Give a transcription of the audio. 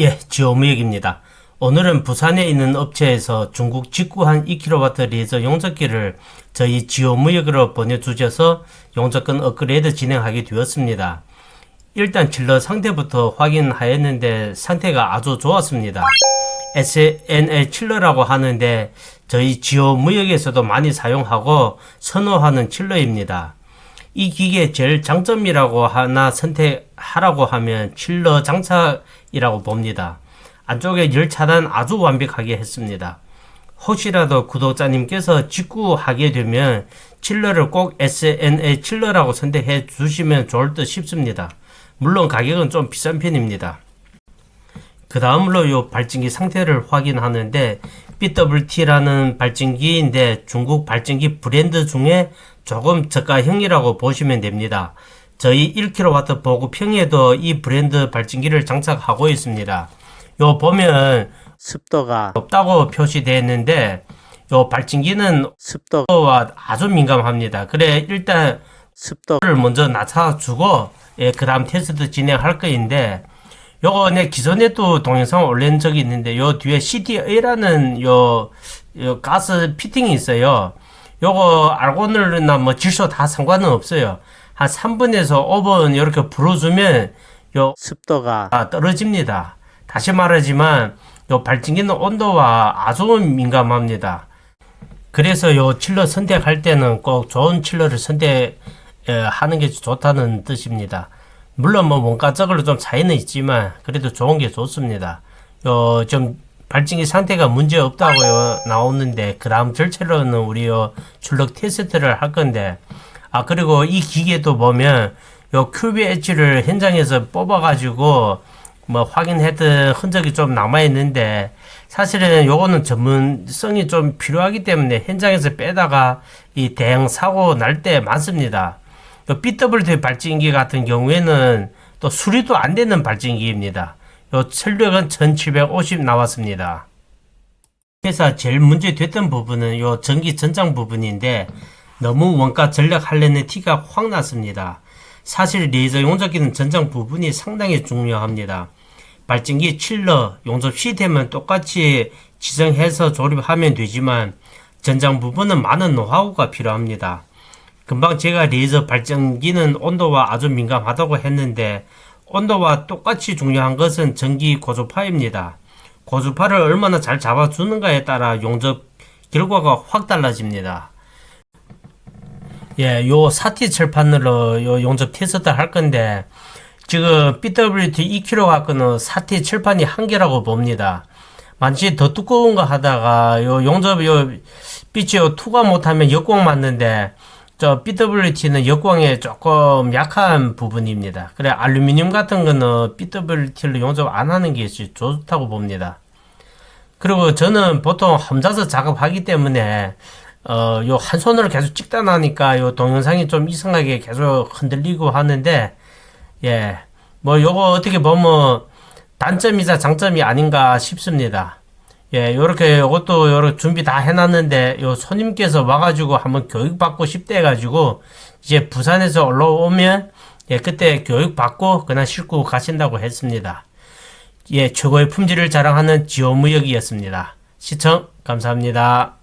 예, 지오무역입니다. 오늘은 부산에 있는 업체에서 중국 직구 한 2kW 레이저 용접기를 저희 지오무역으로 보내주셔서 용접권 업그레이드 진행하게 되었습니다. 일단 칠러 상태부터 확인하였는데 상태가 아주 좋았습니다. SNL 칠러라고 하는데 저희 지오무역에서도 많이 사용하고 선호하는 칠러입니다. 이 기계 제일 장점이라고 하나 선택하라고 하면 칠러 장착이라고 봅니다. 안쪽에 열 차단 아주 완벽하게 했습니다. 혹시라도 구독자님께서 직구하게 되면 칠러를 꼭 SNA 칠러라고 선택해 주시면 좋을 듯 싶습니다. 물론 가격은 좀 비싼 편입니다. 그 다음으로 요 발진기 상태를 확인하는데 BWT라는 발진기인데 중국 발진기 브랜드 중에 조금 저가형이라고 보시면 됩니다. 저희 1kW 보급형에도 이 브랜드 발진기를 장착하고 있습니다. 요 보면 습도가 높다고 표시되어 있는데 요 발진기는 습도와 아주 민감합니다. 그래 일단 습도를 먼저 낮춰주고 예, 그 다음 테스트 진행할 거인데 요거 내 기존에 또 동영상 올린 적이 있는데 요 뒤에 CTA라는 요, 요 가스 피팅이 있어요. 요거 알고늘이나 뭐 질소 다 상관은 없어요. 한 3분에서 5분 이렇게 불어주면 요 습도가 떨어집니다. 다시 말하지만 요 발진기는 온도와 아주 민감합니다. 그래서 요 칠러 선택할 때는 꼭 좋은 칠러를 선택하는 게 좋다는 뜻입니다. 물론 뭐 원가적으로 좀 차이는 있지만 그래도 좋은 게 좋습니다. 요좀 발진기 상태가 문제 없다고요 나오는데 그 다음 절차로는 우리 요 출력 테스트를 할 건데 아 그리고 이 기계도 보면 요 QBH를 현장에서 뽑아 가지고 뭐 확인했던 흔적이 좀 남아 있는데 사실은 요거는 전문성이 좀 필요하기 때문에 현장에서 빼다가 이 대형 사고 날 때 많습니다. BWT 발진기 같은 경우에는 또 수리도 안 되는 발진기입니다. 요 철력은 1750 나왔습니다. 그래서 제일 문제 됐던 부분은 요 전기 전장 부분인데 너무 원가 전력 할려는 티가 확 났습니다. 사실 레이저 용접기는 전장 부분이 상당히 중요합니다. 발진기 칠러 용접 시스템은 똑같이 지정해서 조립하면 되지만 전장 부분은 많은 노하우가 필요합니다. 금방 제가 레이저 발전기는 온도와 아주 민감하다고 했는데 온도와 똑같이 중요한 것은 전기 고주파입니다. 고주파를 얼마나 잘 잡아주는가에 따라 용접 결과가 확 달라집니다. 예, 요 사티 철판으로 요 용접 테스트 할 건데 지금 BWT 2kg 갖고는 사티 철판이 한 개라고 봅니다. 만지 더 두꺼운 거 하다가 요 용접 요 빛이 요 투가 못하면 역광 맞는데 저 BWT는 역광에 조금 약한 부분입니다. 그래 알루미늄 같은 거는 BWT를 용접 안 하는 게 좋다고 봅니다. 그리고 저는 보통 혼자서 작업하기 때문에 어, 요 한 손으로 계속 찍다 나니까 요 동영상이 좀 이상하게 계속 흔들리고 하는데 예. 뭐 요거 어떻게 보면 단점이자 장점이 아닌가 싶습니다. 예, 요렇게 요것도 요렇게 준비 다 해놨는데 요 손님께서 와가지고 한번 교육받고 싶대 해가지고 이제 부산에서 올라오면 예, 그때 교육받고 그냥 싣고 가신다고 했습니다. 예, 최고의 품질을 자랑하는 지오무역이었습니다. 시청 감사합니다.